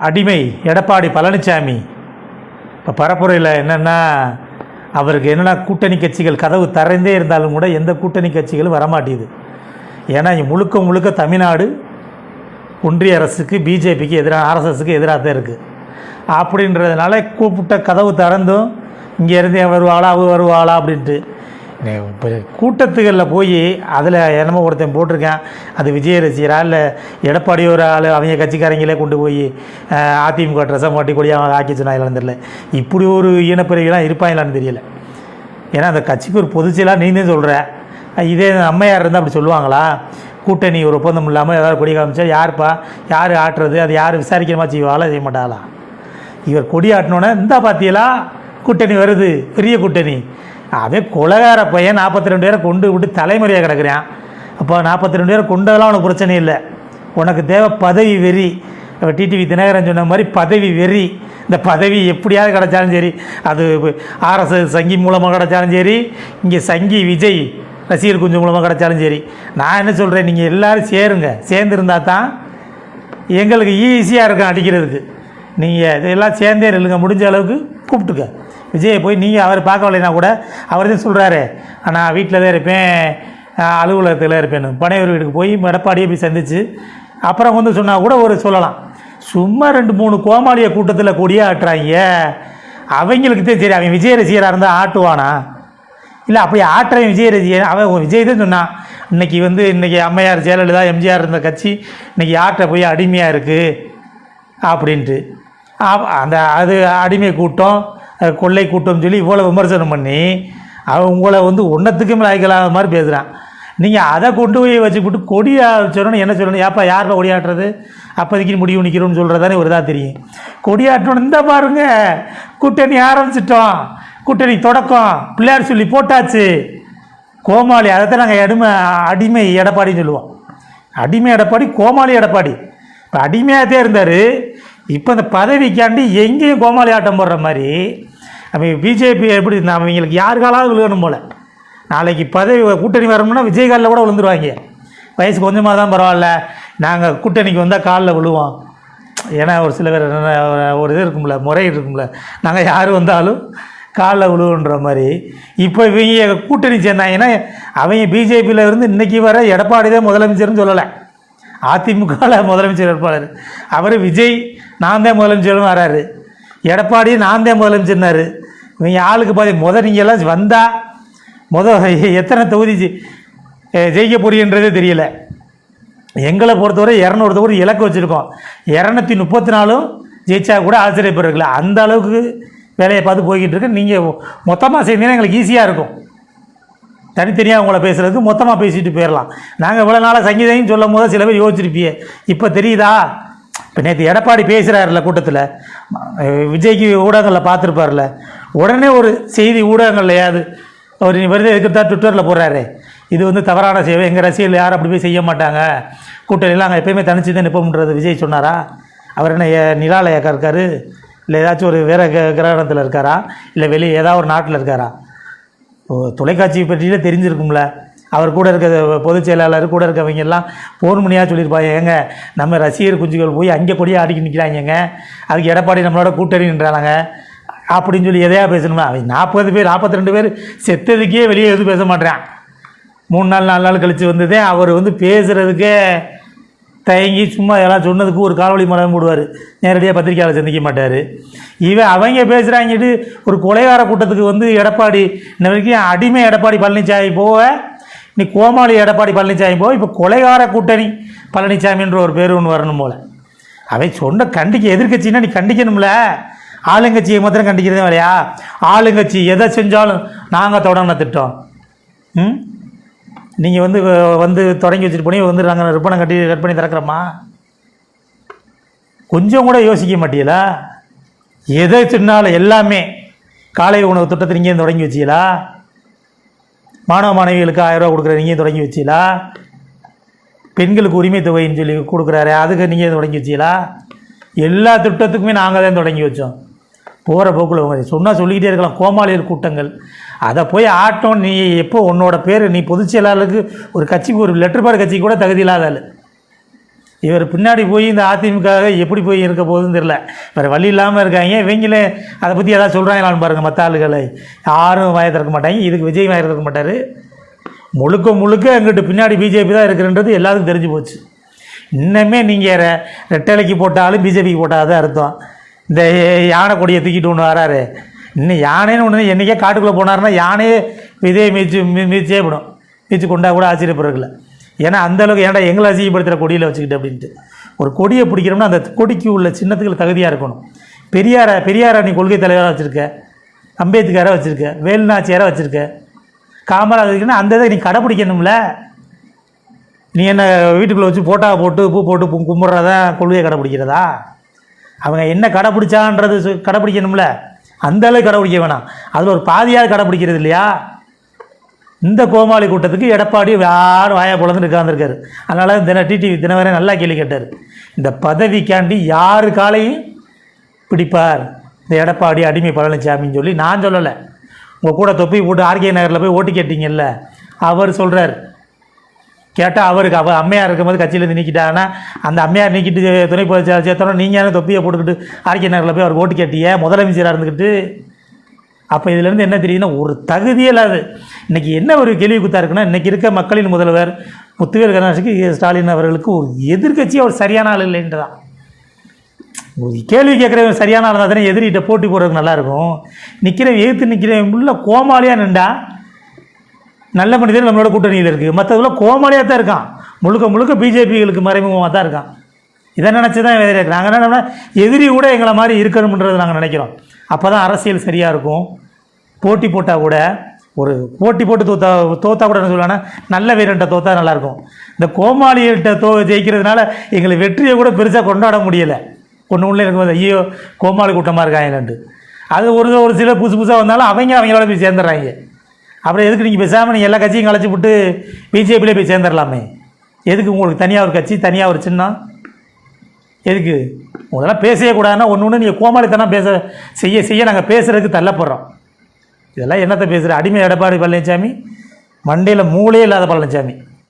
அடிமை எடப்பாடி பழனிசாமி. இப்போ பரப்புரையில் என்னென்னா அவருக்கு என்னென்னா கூட்டணி கட்சிகள் கதவு திறந்தே இருந்தாலும் கூட எந்த கூட்டணி கட்சிகளும் வரமாட்டேது ஏன்னா முழுக்க முழுக்க தமிழ்நாடு ஒன்றிய அரசுக்கு பிஜேபிக்கு எதிராக ஆர்எஸ்எஸ்க்கு எதிராக தான் இருக்குது அப்படின்றதுனால கூப்பிட்ட கதவு திறந்தும் இங்கேருந்து வருவாளா அவ வருவாளா அப்படின்ட்டு இப்போ கூட்டத்துகளில் போய் அதில் என்னமோ ஒருத்தன் போட்டிருக்கேன். அது விஜய ரசிகரா இல்லை எடப்பாடி ஒரு ஆள் அவங்க கட்சிக்காரங்களே கொண்டு போய் அதிமுக ட்ரெஸ்ஸை மாட்டி கொடியாக ஆக்கி சொன்னாங்களான்னு தெரியல. இப்படி ஒரு இனப்பிரிவுலாம் இருப்பாங்களான்னு தெரியல. ஏன்னா அந்த கட்சிக்கு ஒரு பொதுச்செயலாக நீந்தே சொல்கிற இதே அம்மையார் இருந்தால் அப்படி சொல்லுவாங்களா? கூட்டணி ஒரு ஒப்பந்தம் இல்லாமல் ஏதாவது கொடி காமிச்சா யாருப்பா? யார் ஆட்டுறது? அது யார் விசாரிக்கிறமா செய்வாங்களா செய்ய மாட்டாளா? இவர் கொடி ஆட்டினோன்னே இந்த பாத்தியலா கூட்டணி வருது பெரிய கூட்டணி. அதே குலகார பையன் நாற்பத்தி ரெண்டு பேரை கொண்டு விட்டு தலைமுறையாக கிடக்கிறான். அப்போ நாற்பத்தி ரெண்டு பேரை கொண்டதெல்லாம் உனக்கு பிரச்சனை இல்லை. உனக்கு தேவை பதவி வெறி. டிடிவி தினகரன் சொன்ன மாதிரி பதவி வெறி. இந்த பதவி எப்படியாவது கிடச்சாலும் சரி அது ஆர்எஸ்எஸ் சங்கி மூலமாக கிடச்சாலும் சரி இங்கே சங்கி விஜய் ரசிகர் குஞ்சு மூலமாக கிடச்சாலும் சரி. நான் என்ன சொல்கிறேன் நீங்கள் எல்லோரும் சேருங்க. சேர்ந்துருந்தா தான் எங்களுக்கு ஈஸியாக இருக்கும் அடிக்கிறதுக்கு. நீங்கள் இதெல்லாம் சேர்ந்தே இல்லைங்க முடிஞ்ச அளவுக்கு கூப்பிட்டுக்க. விஜயை போய் நீங்கள் அவர் பார்க்க கூட அவர் தான் சொல்கிறாரு நான் வீட்டில் தான் இருப்பேன். அலுவலகத்தில் இருப்பேன்னு. பனையூர் வீட்டுக்கு போய் எடப்பாடியை போய் சந்திச்சு அப்புறம் வந்து சொன்னால் கூட ஒரு சொல்லலாம். சும்மா ரெண்டு மூணு கோமாளிய கூட்டத்தில் கொடியே ஆட்டுறாங்க. அவங்களுக்கு தான் சரி அவன் விஜய் ரசிகராக இருந்தால் ஆட்டுவானா? இல்லை அப்படி ஆட்டுறவன் விஜய் ரசிகர் அவன் விஜய் தான் சொன்னான். இன்னைக்கு வந்து இன்னைக்கு அம்மையார் ஜெயலலிதா எம்ஜிஆர் இருந்த கட்சி இன்றைக்கி ஆட்டை போய் அடிமையாக இருக்குது அப்படின்ட்டு. ஆ- அந்த அது அடிமை கூட்டம். கொள்ளை கூட்டம்னு சொல்லி இவ்வளோ விமர்சனம் பண்ணி அவன் உங்களை வந்து ஒன்றத்துக்கும் லாய்க்கலாத மாதிரி பேசுகிறான் நீங்கள் அதை கொண்டு போய் வச்சுக்கிட்டு கொடியா சொல்லணும் என்ன சொல்லணும்? ஏப்பா யாரில் கொடியாட்டுறது? அப்போதைக்கு முடிவு நிற்கிறோம்னு சொல்கிறதானே ஒரு இதாக தெரியும். கொடியாட்டணும் இந்த பாருங்க. கூட்டணி ஆரம்பிச்சிட்டோம். கூட்டணி தொடக்கம். பிள்ளையார் சொல்லி போட்டாச்சு. கோமாளி அதைத்தான் நாங்கள் அடிமை அடிமை எடப்பாடின்னு சொல்லுவோம். அடிமை எடப்பாடி கோமாளி எடப்பாடி. இப்போ அடிமையாகத்தே இருந்தார். இப்போ இந்த பதவிக்காண்டி எங்கேயும் கோமாளி ஆட்டம் போடுற மாதிரி அவங்க பிஜேபி எப்படி இருந்தால் அவங்களுக்கு யார் காலாவது விழுகணும் போல். நாளைக்கு பதவி கூட்டணி வரணும்னா விஜயகாலில் கூட விழுந்துருவாங்க. வயசு கொஞ்சமாக தான் பரவாயில்ல. நாங்கள் கூட்டணிக்கு வந்தால் காலில் விழுவோம். ஏன்னா ஒரு சில பேர் என்ன, ஒரு இது இருக்கும்ல முறை இருக்கும்ல. நாங்கள் யார் வந்தாலும் காலில் விழுவுன்ற மாதிரி. இப்போ இவங்க கூட்டணி சேர்ந்தாங்கன்னா அவங்க பிஜேபியில் இருந்து இன்னைக்கு வர எடப்பாடி தான் முதலமைச்சர்னு சொல்லலை. அதிமுகவில் முதலமைச்சர் வேட்பாளர். அவர் விஜய் நான் தான் முதலமைச்சரும் வராரு. எடப்பாடி நான் தான் முதலமைச்சர்னாரு. இவங்க ஆளுக்கு பாதி முத நீங்கள் எல்லாம் வந்தால் முத எத்தனை தொகுதி ஜெ- ஜெயிக்க போறீன்றதே தெரியல. எங்களை பொறுத்தவரை இரநூறு தொகுதி இலக்கு வச்சுருக்கோம். இரநூத்தி முப்பத்தி நாலும் ஜெயிச்சா கூட ஆச்சரியப்படுறீங்களா அந்த அளவுக்கு வேலையை பார்த்து போய்கிட்டு இருக்கு. நீங்கள் மொத்தமாக செய்தீங்கன்னா எங்களுக்கு ஈஸியாக இருக்கும். தனித்தனியாக உங்களை பேசுகிறதுக்கு மொத்தமாக பேசிட்டு போயிடலாம் நாங்கள் இவ்வளோ நாளாக சங்கீதம் சொல்லும் போது சில பேர் யோசிச்சிருப்பியே இப்போ தெரியுதா? இப்போ நேற்று எடப்பாடி பேசுகிறாருல கூட்டத்தில். விஜய்க்கு ஊடகங்களில் பார்த்துருப்பார்ல உடனே ஒரு செய்தி ஊடகங்கள்லையாவது அவர் வருது எதுக்கு தான் ட்விட்டரில் போடுறாரு. இது வந்து தவறான சேவை. எங்கள் ரசிகர்கள் யாரும் அப்படி போய் செய்ய மாட்டாங்க. கூட்டணியில் அங்கே எப்பயுமே தனிச்சு தான் நிற்போம்ன்றது விஜய் சொன்னாரா? அவர் என்ன நிலாலயக்கா இருக்கார்? இருக்காரு இல்லை ஏதாச்சும் ஒரு வேறு கிரகணத்தில் இருக்காரா? இல்லை வெளியே ஏதாவது ஒரு நாட்டில் இருக்காரா? தொலைக்காட்சி பற்றியில தெரிஞ்சிருக்கும்ல. அவர் கூட இருக்க பொதுச் செயலாளர் கூட இருக்கவங்க எல்லாம் ஃபோன் பண்ணியாக சொல்லியிருப்பாங்க. ஏங்க நம்ம ரசிகர் குஞ்சுகள் போய் அங்கே கொடியாக ஆடிக்கி நிற்கிறாங்கங்க அதுக்கு எடப்பாடி நம்மளோட கூட்டணி நின்றாங்க அப்படின்னு சொல்லி எதையா பேசணுமா? அவன் நாற்பது பேர் நாற்பத்தி ரெண்டு பேர் செத்ததுக்கே வெளியே எதுவும் பேச மாட்டேறான் மூணு நாள் நாலு நாள் கழித்து வந்ததே அவர் வந்து பேசுகிறதுக்கே தயங்கி சும்மா எல்லாம் சொன்னதுக்கு ஒரு காணொலி மரம் போடுவார். நேரடியாக பத்திரிக்கையாளர் சந்திக்க மாட்டார். இவன் அவங்க பேசுகிறாங்கிட்டு ஒரு கொலைகார கூட்டத்துக்கு வந்து எடப்பாடி இன்ன வரைக்கும் அடிமை எடப்பாடி பழனிசாமி போக நீ கோமாளி எடப்பாடி பழனிசாமி போக இப்போ கொலைகார கூட்டணி பழனிசாமின்ற ஒரு பேர் ஒன்று வரணும் போல். அவன் சொன்ன கண்டிக்க எதிர்க்கட்சின்னா நீ கண்டிக்கணும்ல. ஆளுங்கட்சியை மாத்திரம் கண்டிக்கிறதே வேலையா? ஆளுங்கட்சி எதை செஞ்சாலும் நாங்கள் தொடங்கின திட்டம். ம்? நீங்கள் வந்து வந்து தொடங்கி வச்சுட்டு போனீங்க வந்து நாங்கள் ரிப்பனை கட்டி கட் பண்ணி திறக்கிறோமா? கொஞ்சம் கூட யோசிக்க மாட்டீங்களா? எதை சொன்னாலும் எல்லாமே காலை உணவு திட்டத்தை நீங்கள் தொடங்கி வச்சீங்களா? மாணவ மாணவிகளுக்கு ஆயிரம் ரூபா கொடுக்குற நீங்கள் தொடங்கி வச்சீங்களா? பெண்களுக்கு உரிமை தொகைன்னு சொல்லி கொடுக்குறாரு அதுக்கு நீங்கள் தொடங்கி வச்சீங்களா? எல்லா திட்டத்துக்குமே நாங்கள் தான் தொடங்கி வச்சோம். போகிற போக்கில் உங்க சொன்னால் சொல்லிக்கிட்டே இருக்கலாம் கோமாளியல் கூட்டங்கள். அதை போய் ஆட்டம் நீ எப்போ உன்னோட பேர் நீ பொதுச் செயலாளருக்கு ஒரு கட்சிக்கு ஒரு லெட்டர் பேர் கட்சிக்கு கூட தகுதி இல்லாத ஆள் இவர் பின்னாடி போய் இந்த அதிமுக எப்படி போய் இருக்க போகுதுன்னு தெரில வேறு வழி இல்லாமல் இருக்காங்க. இவங்களே அதை பற்றி எதாவது சொல்கிறாங்களான்னு பாருங்கள் மற்ற ஆளுகளை. யாரும் வாய திறக்க மாட்டாங்க. இதுக்கு விஜய் வாய திறக்க மாட்டார். முழுக்க முழுக்க எங்கிட்ட பின்னாடி பிஜேபி தான் இருக்குன்றது எல்லாத்துக்கும் தெரிஞ்சு போச்சு. இன்னமே நீங்கள் ரெ ரெட்டலைக்கு போட்டாலும் பிஜேபிக்கு போட்டால் தான் அர்த்தம். இந்த யானை கொடியை தூக்கிட்டு ஒன்று வராரு. இன்னும் யானைன்னு ஒன்று என்றைக்கே காட்டுக்குள்ளே போனார்னா யானையே விதையை மீச்சு மீச்சே விடும் மீச்சு கொண்டா கூட ஆச்சரியப்படுறதுல ஏன்னா அந்த அளவுக்கு ஏன்டா எங்களை அசிங்கப்படுத்துகிற கொடியில் வச்சுக்கிட்டு அப்படின்ட்டு. ஒரு கொடியை பிடிக்கிறோம்னா அந்த கொடிக்கு உள்ள சின்னத்துக்கு தகுதியாக இருக்கணும். பெரியார பெரியாரா நீ கொள்கை தலைவராக வச்சுருக்க. அம்பேத்கரை வச்சுருக்க. வேலுநாச்சியாரை வச்சுருக்க. காமராஜர்னா அந்த இதை நீ கடைப்பிடிக்கணும்ல. நீ என்ன வீட்டுக்குள்ளே வச்சு போட்டா போட்டு பூ போட்டு கும்பிட்றதா கொள்கையை கடைப்பிடிக்கிறதா? அவங்க என்ன கடைப்பிடிச்சான்றது கடைப்பிடிக்கணும்ல. அந்தளவு கடைபிடிக்க கடைப்பிடிக்க வேணாம். அதில் ஒரு பாதியாக கடைப்பிடிக்கிறது இல்லையா? இந்த கோமாளி கூட்டத்துக்கு எடப்பாடி யாரும் வாயா பொழந்து உட்காந்துருக்காரு அதனால் தின டிடிவி தினவரை நல்லா கேள்வி கேட்டார். இந்த பதவிக்காண்டி யார் காலையும் பிடிப்பார்? இந்த எடப்பாடி அடிமை பழனிசாமின்னு சொல்லி நான் சொல்லலை. உங்கள் கூட தொப்பி போட்டு ஆர்கே நகரில் போய் ஓட்டு கேட்டீங்கல்ல அவர் சொல்கிறார் கேட்டால் அவருக்கு அவர் அம்மையார் இருக்கும்போது கட்சியிலேருந்து நீக்கிட்டாங்கன்னா அந்த அம்மையார் நீக்கிட்டு துணை பொதுச் செயலாளர் சேர்த்தோன்னா நீங்கள் தொப்பியை போட்டுக்கிட்டு ஆர்கே நகரில் போய் அவர் ஓட்டு கேட்டிய முதலமைச்சராக இருந்துக்கிட்டு. அப்போ இதுலேருந்து என்ன தெரியுதுன்னா ஒரு தகுதியே இல்லாது இன்றைக்கி என்ன ஒரு கேள்வி குத்தா இருக்குன்னா இன்றைக்கி இருக்க மக்களின் முதல்வர் முத்துவேல் கருணாநிதிக்கு ஸ்டாலின் அவர்களுக்கு ஒரு எதிர்கட்சி அவர் சரியான ஆள் இல்லைன்றதான் ஒரு கேள்வி கேட்குறவங்க சரியான ஆள் தானே எதிரிகிட்ட போட்டி போடுறதுக்கு நல்லாயிருக்கும் நிற்கிறவன் எதிர்த்து நிற்கிறவன் உள்ள கோமாளியாக நின்றா நல்ல மனிதர் நம்மளோட கூட்டணியில் இருக்குது மற்றதுல கோமாளியாக தான் இருக்கான். முழுக்க முழுக்க பிஜேபிகளுக்கு மறைமுகமாக தான் இருக்கான். இதை நினச்சி தான் எதிரி நாங்கள் என்ன எதிரி கூட எங்களை மாதிரி இருக்கணும்ன்றது நாங்கள் நினைக்கிறோம். அப்போ தான் அரசியல் சரியாக இருக்கும். போட்டி போட்டால் கூட ஒரு போட்டி போட்டு தோத்தா தோத்தா கூட என்ன சொல்லுவாங்கன்னா நல்ல வீரன்ட்ட தோத்தா நல்லாயிருக்கும் இந்த கோமாளிகள்கிட்ட தோ ஜெயிக்கிறதுனால எங்களை வெற்றியை கூட பெருசாக கொண்டாட முடியலை. ஒன்று உள்ள எனக்கு ஐயோ கோமாளி கூட்டமாக இருக்காங்கன்ட்டு அது ஒரு ஒரு சில புதுசு புதுசாக வந்தாலும் அவங்க அவங்களோட போய் சேர்ந்துடுறாங்க. அப்புறம் எதுக்கு நீங்கள் பேசாமல் நீங்கள் எல்லா கட்சியும் கலைச்சி விட்டு பிஜேபியிலே போய் சேர்ந்துடலாமே எதுக்கு உங்களுக்கு தனியாக ஒரு கட்சி தனியாக ஒரு சின்னம்? எதுக்கு? உங்களெல்லாம் பேசவே கூடாதுன்னா ஒன்று ஒன்று நீங்கள் கோமாளித்தனம் பேச செய்ய செய்ய நாங்கள் பேசுகிறதுக்கு தள்ளப்படுறோம். இதெல்லாம் என்னத்தை பேசுகிற அடிமை எடப்பாடி பழனிசாமி மண்டையில் மூளையே இல்லாத பழனிசாமி.